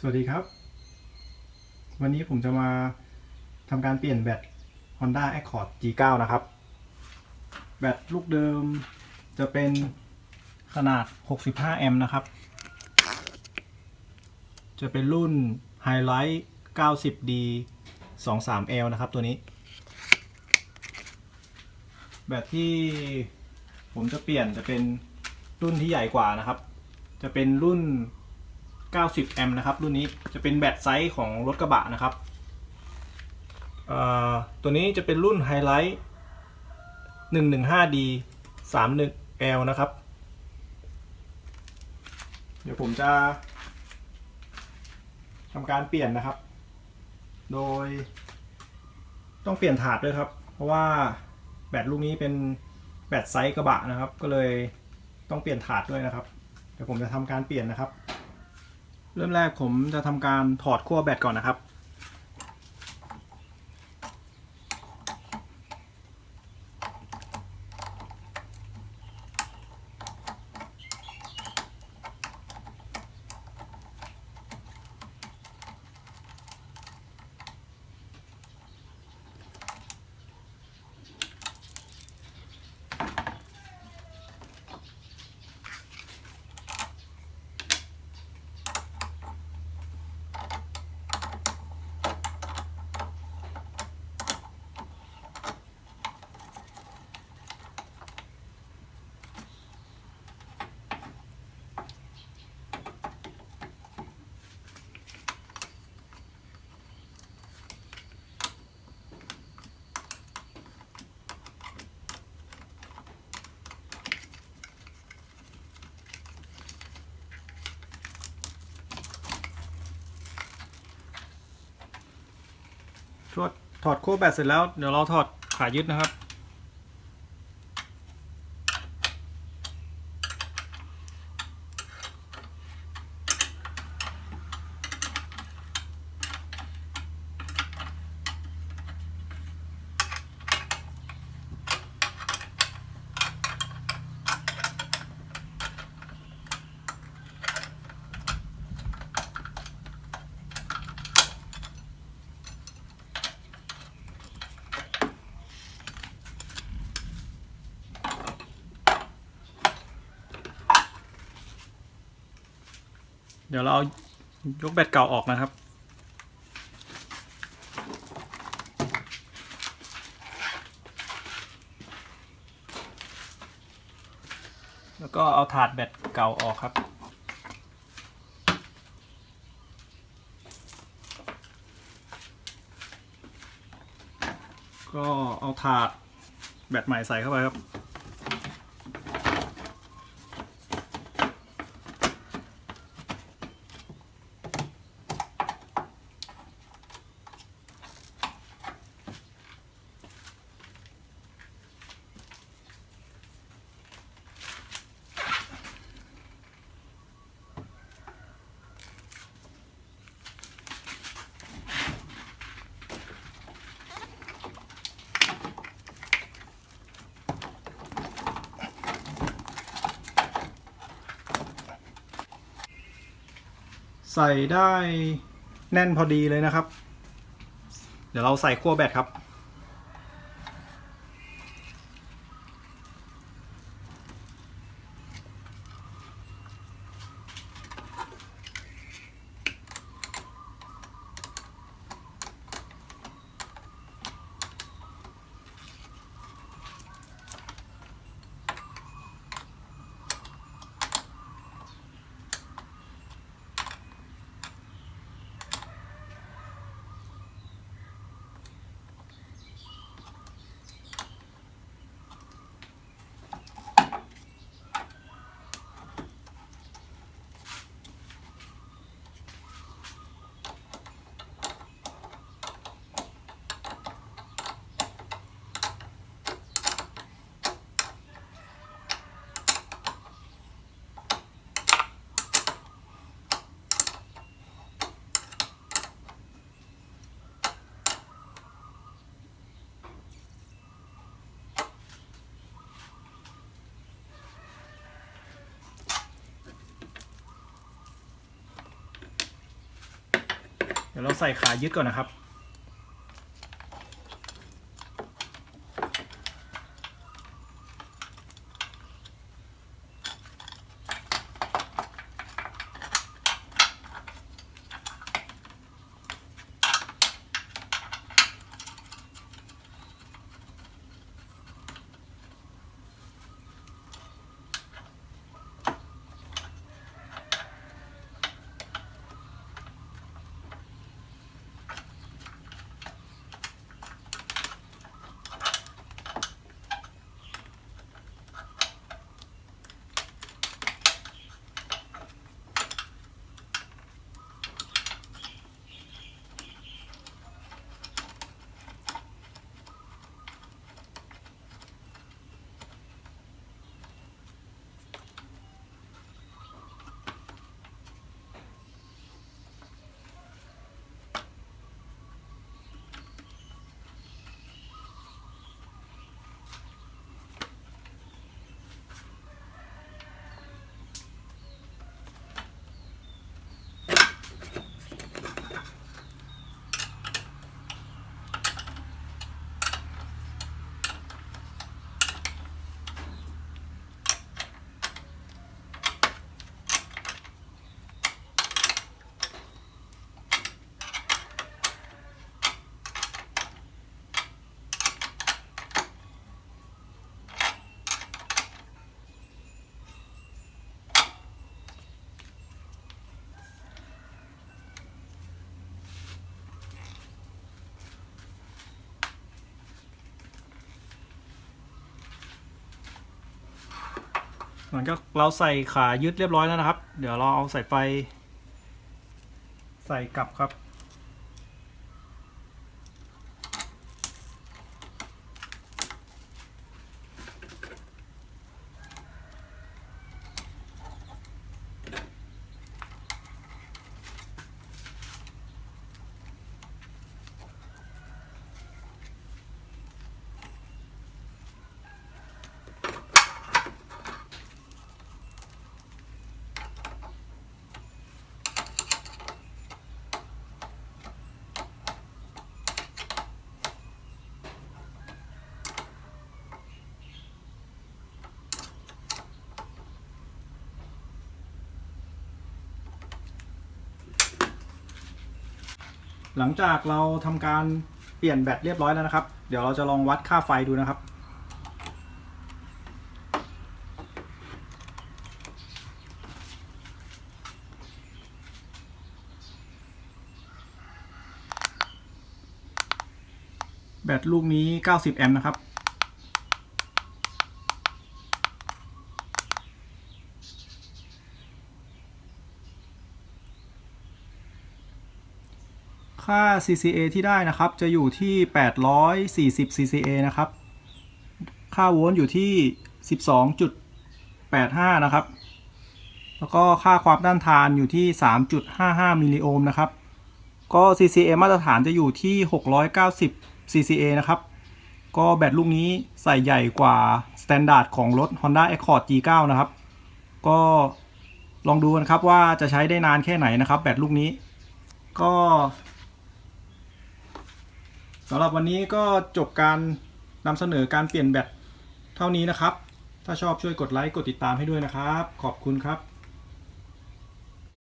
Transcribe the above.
สวัสดีครับ วันนี้ผมจะมาทำการเปลี่ยนแบต Honda Accord G9 นะครับ แบตลูกเดิมจะเป็นขนาด 65 แอมป์นะครับ จะเป็นรุ่น Highlight 90D 23L นะครับตัวนี้ แบตที่ผมจะเปลี่ยนจะเป็นรุ่นที่ใหญ่กว่านะครับ จะเป็นรุ่น 90 แอมป์นะครับ รุ่นนี้จะเป็นแบตไซส์ของรถกระบะนะครับ ตัวนี้จะเป็นรุ่น Highlight 115D 31L นะครับ เดี๋ยวผมจะทำการเปลี่ยนนะครับ โดยต้องเปลี่ยนถาดด้วยครับ เพราะว่าแบตลูกนี้เป็นแบตไซส์กระบะนะครับ ก็เลยต้องเปลี่ยนถาดด้วยนะครับ เดี๋ยวผมจะทำการเปลี่ยนนะครับ เริ่มแรกผมจะทำการถอดขั้วแบตก่อนนะครับ ถอดถอดขั้วแบตเสร็จแล้วเดี๋ยวเราถอดขายึดนะครับ เดี๋ยวเราเอายกแบตเก่าออกนะครับ แล้วก็เอาถาดแบตเก่าออกครับ ก็เอาถาดแบตใหม่ใส่เข้าไปครับ ใส่ได้แน่นพอดีเลยนะครับ เดี๋ยวเราใส่ขั้วแบตครับ ดี๋ยวเราใส่ขายึดก่อนนะครับ หลังจากเราใส่ขายึดเรียบร้อยแล้วนะครับ เดี๋ยวเราเอาสายไฟ ใส่กลับครับ หลังจากเราทำการเปลี่ยนแบตเรียบร้อยแล้วนะครับ เดี๋ยวเราจะลองวัดค่าไฟดูนะครับ แบตลูกนี้ 90 แอมป์นะครับ ค่า CCA ที่ได้นะครับ จะอยู่ที่ 840 CCA นะครับ ค่าโวลต์อยู่ที่ 12.85 นะครับ แล้วก็ค่าความต้านทานอยู่ที่ 3.55 มิลลิโอห์มนะครับ ก็ CCA มาตรฐานจะอยู่ที่ 690 CCA นะครับ ก็แบตลูกนี้ใส่ใหญ่กว่าสแตนดาร์ดของรถ Honda Accord G9 นะครับ ก็ลองดูกันครับว่าจะใช้ได้นานแค่ไหนนะครับ แบตลูกนี้ก็ สำหรับวันนี้ก็จบการนำเสนอการเปลี่ยนแบตเท่านี้นะครับ ถ้าชอบช่วยกดไลค์กดติดตามให้ด้วยนะครับ ขอบคุณครับ